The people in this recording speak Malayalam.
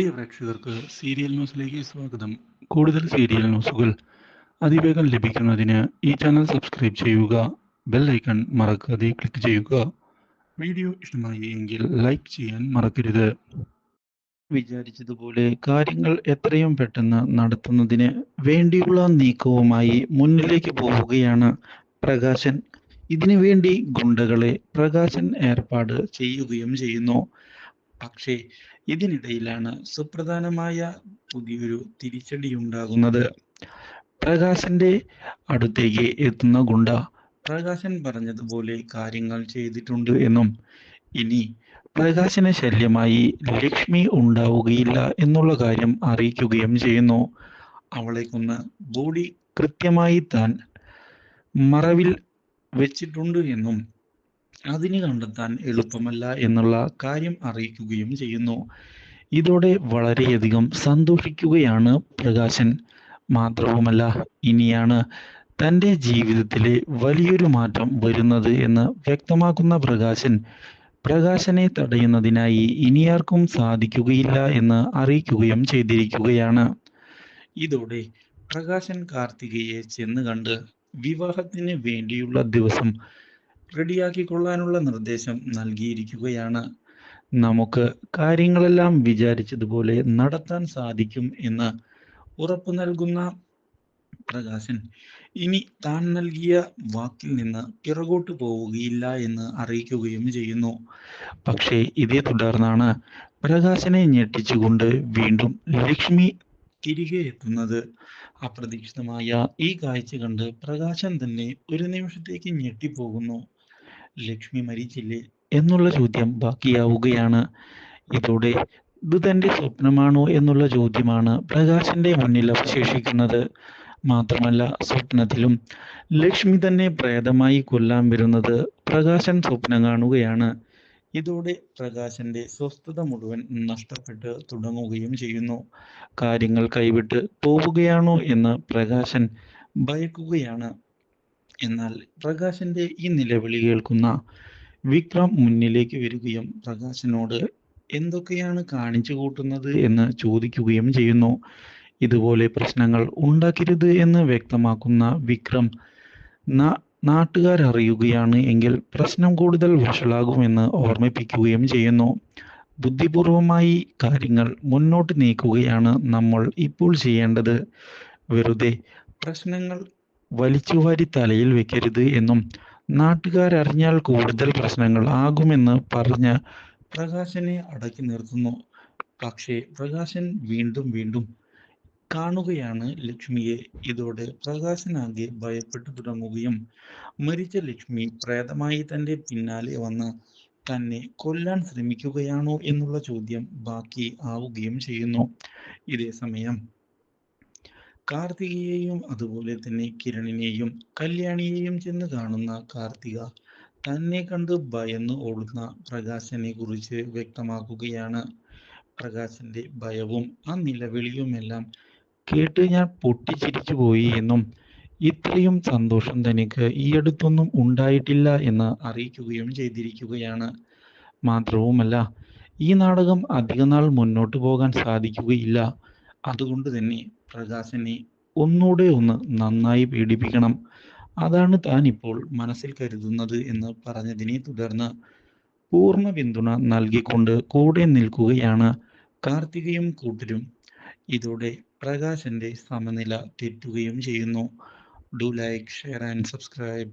പ്രിയ പ്രേക്ഷകർക്ക് സീരിയൽ ന്യൂസിലേക്ക് സ്വാഗതം. കൂടുതൽ സീരിയൽ ന്യൂസുകൾ അതിവേഗം ലഭിക്കുന്നതിന് ഈ ചാനൽ സബ്സ്ക്രൈബ് ചെയ്യുക ബെൽ ഐക്കൺ മറക്കാതെ ക്ലിക്ക് ചെയ്യുക. വീഡിയോ ഇഷ്ടമായി എങ്കിൽ ലൈക്ക് ചെയ്യാൻ മറക്കരുത്. വിചാരിച്ചതുപോലെ കാര്യങ്ങൾ എത്രയും പെട്ടെന്ന് നടത്തുന്നതിന് വേണ്ടിയുള്ള നീക്കവുമായി മുന്നിലേക്ക് പോവുകയാണ് പ്രകാശൻ. ഇതിനുവേണ്ടി ഗുണ്ടകളെ പ്രകാശൻ ഏർപ്പാട് ചെയ്യുകയും ചെയ്യുന്നു. പക്ഷേ ഇതിനിടയിലാണ് സുപ്രധാനമായ പുതിയൊരു തിരിച്ചടി ഉണ്ടാകുന്നത് പ്രകാശന്റെ അടുത്തേക്ക് എത്തുന്ന ഗുണ്ട പ്രകാശൻ പറഞ്ഞതുപോലെ കാര്യങ്ങൾ ചെയ്തിട്ടുണ്ട് എന്നും ഇനി പ്രകാശന് ശല്യമായി ലക്ഷ്മി ഉണ്ടാവുകയില്ല എന്നുള്ള കാര്യം അറിയിക്കുകയും ചെയ്യുന്നു. അവളെ കൊന്ന് ബോഡി കൃത്യമായി താൻ മറവിൽ വെച്ചിട്ടുണ്ട് എന്നും അതിന് കണ്ടെത്താൻ എളുപ്പമല്ല എന്നുള്ള കാര്യം അറിയിക്കുകയും ചെയ്യുന്നു. ഇതോടെ വളരെയധികം സന്തോഷിക്കുകയാണ് പ്രകാശൻ. മാത്രവുമല്ല ഇനിയാണ് തന്റെ ജീവിതത്തിലെ വലിയൊരു മാറ്റം വരുന്നത് എന്ന് വ്യക്തമാക്കുന്ന പ്രകാശൻ. പ്രകാശനെ തടയുന്നതിനായി ഇനിയാർക്കും സാധിക്കുകയില്ല എന്ന് അറിയിക്കുകയും ചെയ്തിരിക്കുകയാണ്. ഇതോടെ പ്രകാശൻ കാർത്തികയെ ചെന്ന് കണ്ട് വിവാഹത്തിന് വേണ്ടിയുള്ള ദിവസം റെഡിയാക്കിക്കൊള്ളാനുള്ള നിർദ്ദേശം നൽകിയിരിക്കുകയാണ്. നമുക്ക് കാര്യങ്ങളെല്ലാം വിചാരിച്ചതുപോലെ നടത്താൻ സാധിക്കും എന്ന് ഉറപ്പു നൽകുന്ന പ്രകാശൻ ഇനി താൻ നൽകിയ വാക്കിൽ നിന്ന് പിറകോട്ട് പോവുകയില്ല എന്ന് അറിയിക്കുകയും ചെയ്യുന്നു. പക്ഷേ ഇതേ തുടർന്നാണ് പ്രകാശനെ ഞെട്ടിച്ചുകൊണ്ട് വീണ്ടും ലക്ഷ്മി തിരികെ എത്തുന്നത്. അപ്രതീക്ഷിതമായ ഈ കാഴ്ച കണ്ട് പ്രകാശൻ തന്നെ ഒരു നിമിഷത്തേക്ക് ഞെട്ടിപ്പോകുന്നു. ലക്ഷ്മി മരിച്ചില്ലേ എന്നുള്ള ചോദ്യം ബാക്കിയാവുകയാണ്. ഇതോടെ ഇത് തന്റെ സ്വപ്നമാണോ എന്നുള്ള ചോദ്യമാണ് പ്രകാശന്റെ മുന്നിൽ അവശേഷിക്കുന്നത്. മാത്രമല്ല സ്വപ്നത്തിലും ലക്ഷ്മി തന്നെ പ്രേതമായി കൊല്ലാൻ വരുന്നത് പ്രകാശൻ സ്വപ്നം കാണുകയാണ്. ഇതോടെ പ്രകാശന്റെ സ്വസ്ഥത മുഴുവൻ നഷ്ടപ്പെട്ട് തുടങ്ങുകയും ചെയ്യുന്നു. കാര്യങ്ങൾ കൈവിട്ട് പോവുകയാണോ എന്ന് പ്രകാശൻ ഭയക്കുകയാണ്. എന്നാൽ പ്രകാശന്റെ ഈ നിലവിളി കേൾക്കുന്ന വിക്രം മുന്നിലേക്ക് വരികയും പ്രകാശനോട് എന്തൊക്കെയാണ് കാണിച്ചു കൂട്ടുന്നത് എന്ന് ചോദിക്കുകയും ചെയ്യുന്നു. ഇതുപോലെ പ്രശ്നങ്ങൾ ഉണ്ടാക്കരുത് എന്ന് വ്യക്തമാക്കുന്ന വിക്രം നാട്ടുകാർ അറിയുകയാണ് എങ്കിൽ പ്രശ്നം കൂടുതൽ വഷളാകുമെന്ന് ഓർമ്മിപ്പിക്കുകയും ചെയ്യുന്നു. ബുദ്ധിപൂർവമായി കാര്യങ്ങൾ മുന്നോട്ട് നീക്കുകയാണ് നമ്മൾ ഇപ്പോൾ ചെയ്യേണ്ടത്. വെറുതെ പ്രശ്നങ്ങൾ വലിച്ചുവാരി തലയിൽ വെക്കരുത് എന്നും നാട്ടുകാരറിഞ്ഞാൽ കൂടുതൽ പ്രശ്നങ്ങൾ ആകുമെന്ന് പറഞ്ഞ് പ്രകാശനെ അടക്കി നിർത്തുന്നു. പക്ഷേ പ്രകാശൻ വീണ്ടും വീണ്ടും കാണുകയാണ് ലക്ഷ്മിയെ. ഇതോടെ പ്രകാശനാകെ ഭയപ്പെട്ടു തുടങ്ങുകയും മരിച്ച ലക്ഷ്മി പ്രേതമായി തന്റെ പിന്നാലെ വന്ന് തന്നെ കൊല്ലാൻ ശ്രമിക്കുകയാണോ എന്നുള്ള ചോദ്യം ബാക്കി ആവുകയും ചെയ്യുന്നു. ഇതേ സമയം കാർത്തികയെയും അതുപോലെ തന്നെ കിരണിനെയും കല്യാണിയെയും ചെന്ന് കാണുന്ന കാർത്തിക തന്നെ കണ്ട് ഭയന്ന് ഓടുന്ന പ്രകാശനെ കുറിച്ച് വ്യക്തമാക്കുകയാണ്. പ്രകാശന്റെ ഭയവും ആ നിലവിളിയുമെല്ലാം കേട്ട് ഞാൻ പൊട്ടിച്ചിരിച്ചു പോയി എന്നും ഇത്രയും സന്തോഷം തനിക്ക് ഈ അടുത്തൊന്നും ഉണ്ടായിട്ടില്ല എന്ന് അറിയിക്കുകയും ചെയ്തിരിക്കുകയാണ്. മാത്രവുമല്ല ഈ നാടകം അധികനാൾ മുന്നോട്ട് പോകാൻ സാധിക്കുകയില്ല. അതുകൊണ്ട് തന്നെ പ്രകാശനെ ഒന്നുകൂടെ ഒന്ന് നന്നായി പീഡിപ്പിക്കണം. അതാണ് താൻ ഇപ്പോൾ മനസ്സിൽ കരുതുന്നത് എന്ന് പറഞ്ഞതിനെ തുടർന്ന് പൂർണ പിന്തുണ നൽകിക്കൊണ്ട് കൂടെ നിൽക്കുകയാണ് കാർത്തികയും കൂട്ടരും. ഇതോടെ പ്രകാശന്റെ സമനില തെറ്റുകയും ചെയ്യുന്നു. Do like share and subscribe